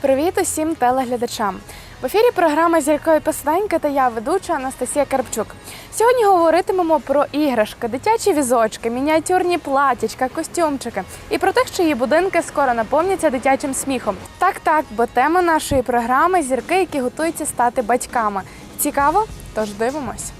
Привіт усім телеглядачам. В ефірі програма Зіркові посиденьки та я, ведуча Анастасія Карпчук. Сьогодні говоритимемо про іграшки, дитячі візочки, мініатюрні платічка, костюмчики і про тих, чиї будинки скоро наповняться дитячим сміхом. Так, так, бо тема нашої програми зірки, які готуються стати батьками. Цікаво? Тож дивимось.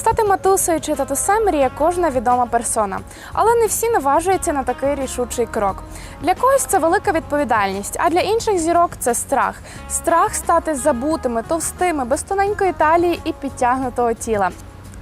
Стати матусею чи татусем мріє кожна відома персона, але не всі наважуються на такий рішучий крок. Для когось це велика відповідальність, а для інших зірок це страх. Страх стати забутими, товстими, без тоненької талії і підтягнутого тіла.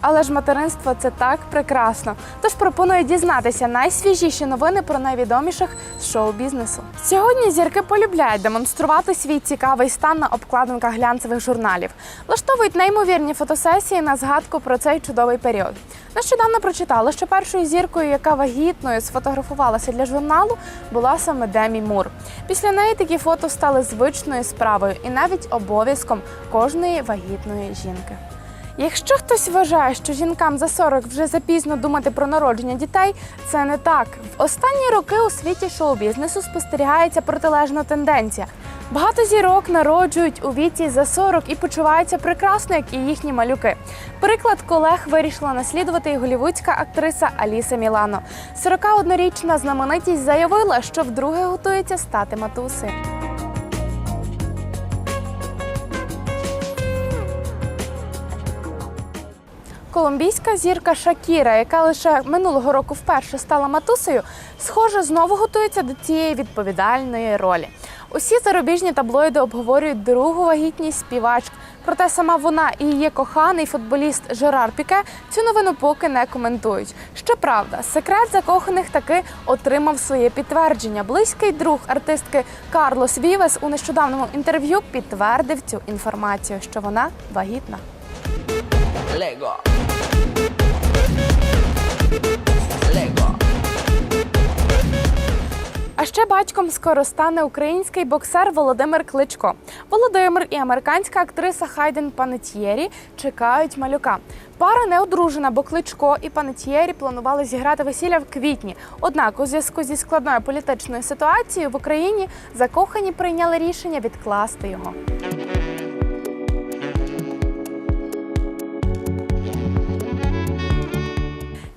Але ж материнство це так прекрасно. Тож пропоную дізнатися найсвіжіші новини про найвідоміших з шоу-бізнесу. Сьогодні зірки полюбляють демонструвати свій цікавий стан на обкладинках глянцевих журналів, влаштовують неймовірні фотосесії на згадку про цей чудовий період. Нещодавно прочитала, що першою зіркою, яка вагітною сфотографувалася для журналу, була саме Демі Мур. Після неї такі фото стали звичною справою і навіть обов'язком кожної вагітної жінки. Якщо хтось вважає, що жінкам за 40 вже запізно думати про народження дітей, це не так. В останні роки у світі шоу-бізнесу спостерігається протилежна тенденція. Багато зірок народжують у віці за 40 і почуваються прекрасно, як і їхні малюки. Приклад колег вирішила наслідувати і голівудська актриса Аліса Мілано. 41-річна знаменитість заявила, що вдруге готується стати матусею. Колумбійська зірка Шакіра, яка лише минулого року вперше стала матусею, схоже, знову готується до цієї відповідальної ролі. Усі зарубіжні таблоїди обговорюють другу вагітність співачки. Проте сама вона і її коханий футболіст Жерар Піке цю новину поки не коментують. Щоправда, секрет закоханих таки отримав своє підтвердження. Близький друг артистки Карлос Вівес у нещодавному інтерв'ю підтвердив цю інформацію, що вона вагітна. Lego. Lego. А ще батьком скоро стане український боксер Володимир Кличко. Володимир і американська актриса Хайден Панетьєрі чекають малюка. Пара не одружена, бо Кличко і Панетьєрі планували зіграти весілля в квітні. Однак, у зв'язку зі складною політичною ситуацією в Україні закохані прийняли рішення відкласти його.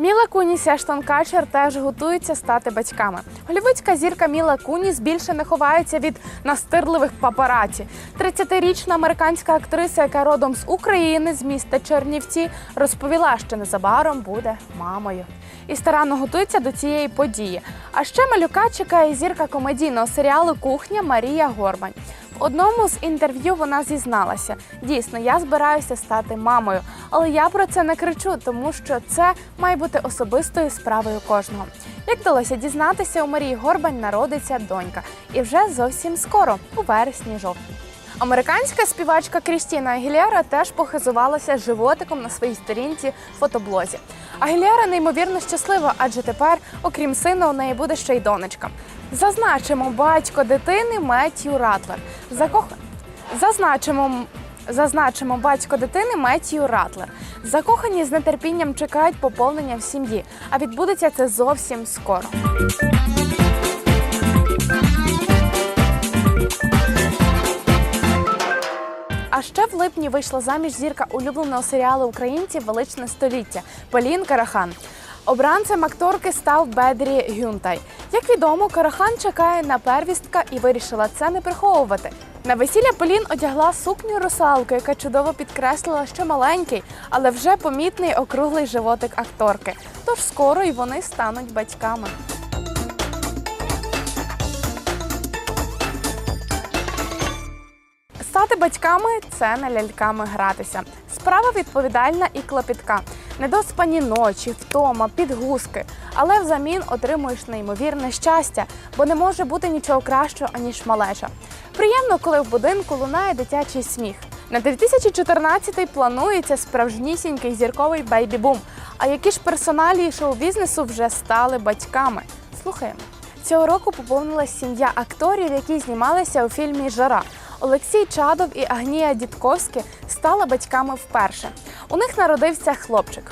Міла Куніс і Ештон Качер теж готуються стати батьками. Голівудська зірка Міла Куніс більше не ховається від настирливих папараці. 30-річна американська актриса, яка родом з України, з міста Чернівці, розповіла, що незабаром буде мамою. І старанно готується до цієї події. А ще малюка чекає зірка комедійного серіалу Кухня Марія Горбань. Одному з інтерв'ю вона зізналася: дійсно, я збираюся стати мамою, але я про це не кричу, тому що це має бути особистою справою кожного. Як вдалося дізнатися, у Марії Горбань народиться донька, і вже зовсім скоро, у вересні-жовтні. Американська співачка Крістіна Агілєра теж похизувалася животиком на своїй сторінці фотоблозі. Агілєра неймовірно щаслива, адже тепер, окрім сина, у неї буде ще й донечка. Зазначимо батько дитини Меттью Ратлер. Закох... Зазначимо Зазначимо батько дитини Меттью Ратлер. Закохані з нетерпінням чекають поповнення в сім'ї, а відбудеться це зовсім скоро. А ще в липні вийшла заміж зірка улюбленого серіалу українців Величне століття Полін Карахан. Обранцем акторки став Бедрі Гюнтай. Як відомо, Карахан чекає на первістка і вирішила це не приховувати. На весілля Полін одягла сукню русалку, яка чудово підкреслила, що маленький, але вже помітний округлий животик акторки. Тож скоро й вони стануть батьками. Стати батьками це не ляльками гратися. Справа відповідальна і клопітка. Недоспані ночі, втома, підгузки. Але взамін отримуєш неймовірне щастя, бо не може бути нічого кращого, аніж малеча. Приємно, коли в будинку лунає дитячий сміх. На 2014-й планується справжнісінький зірковий бейбі-бум. А які ж персоналії шоу-бізнесу вже стали батьками? Слухаємо. Цього року поповнилась сім'я акторів, які знімалися у фільмі Жара. Олексій Чадов і Агнія Дідковські стали батьками вперше. У них народився хлопчик.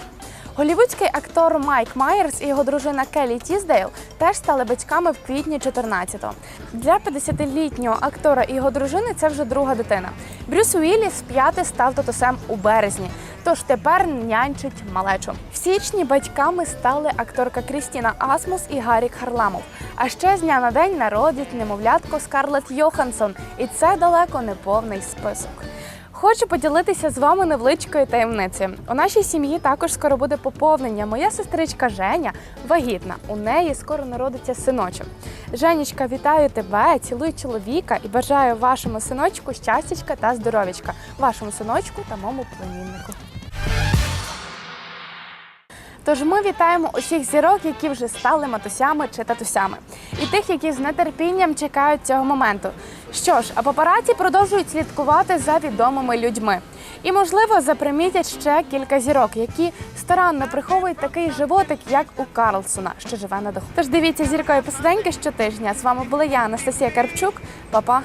Голівудський актор Майк Майерс і його дружина Келі Тіздейл теж стали батьками в квітні 14-го. Для 50-літнього актора і його дружини це вже друга дитина. Брюс Уілліс п'ятий став татусем у березні. Тож тепер нянчить малечу. В січні батьками стали акторка Крістіна Асмус і Гарік Харламов. А ще з дня на день народять немовлятко Скарлетт Йоханссон. І це далеко не повний список. Хочу поділитися з вами невеличкою таємницею. У нашій сім'ї також скоро буде поповнення. Моя сестричка Женя вагітна. У неї скоро народиться синочок. Женечка, вітаю тебе, цілую чоловіка і бажаю вашому синочку щастячка та здоров'ячка, вашому синочку та моєму племіннику. Тож ми вітаємо усіх зірок, які вже стали матусями чи татусями, і тих, які з нетерпінням чекають цього моменту. Що ж, а папараці продовжують слідкувати за відомими людьми. І, можливо, запримітять ще кілька зірок, які старанно приховують такий животик, як у Карлсона, що живе на даху. Тож дивіться зіркові посиденьки щотижня. З вами була я, Анастасія Карпчук. Па-па!